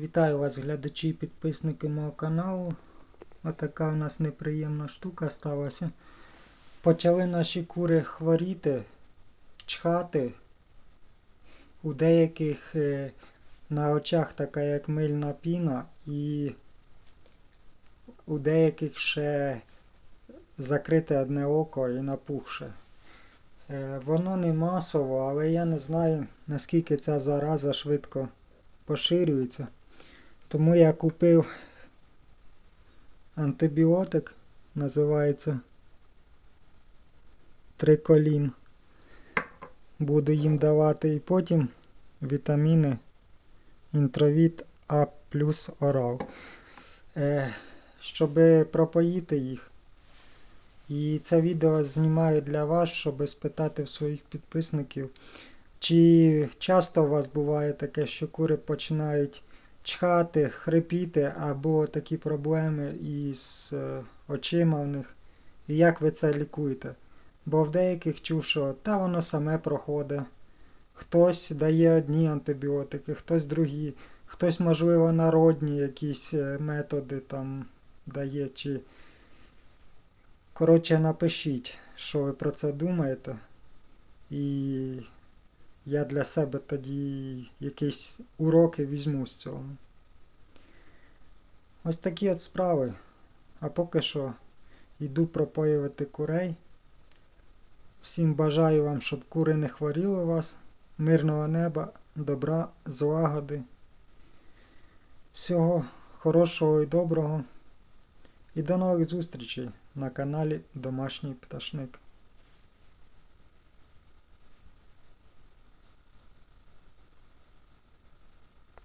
Вітаю вас, глядачі і підписники мого каналу. Отака у нас неприємна штука сталася. Почали наші кури хворіти, чхати. У деяких е, на очах така як мильна піна, і у деяких ще закрите одне око і напухше. Е, Воно не масово, але я не знаю, наскільки ця зараза швидко поширюється. Тому я купив антибіотик, називається триколін. Буду їм давати і потім вітаміни інтровіт А плюс орал. Е, щоб пропоїти їх. І це відео знімаю для вас, щоб спитати в своїх підписників, чи часто у вас буває таке, що кури починають чхати, хрипіти або такі проблеми із е, очима в них, і як ви це лікуєте? Бо в деяких чув, що та воно саме проходить. Хтось дає одні антибіотики, хтось другі, хтось, можливо, народні якісь е, методи там дає. чи... Коротше, напишіть, що ви про це думаєте. І я для себе тоді якісь уроки візьму з цього. Ось такі от справи. А поки що йду пропоювати курей. Всім бажаю вам, щоб кури не хворіли вас. Мирного неба, добра, злагоди. Всього хорошого і доброго. І до нових зустрічей на каналі Домашній Пташник.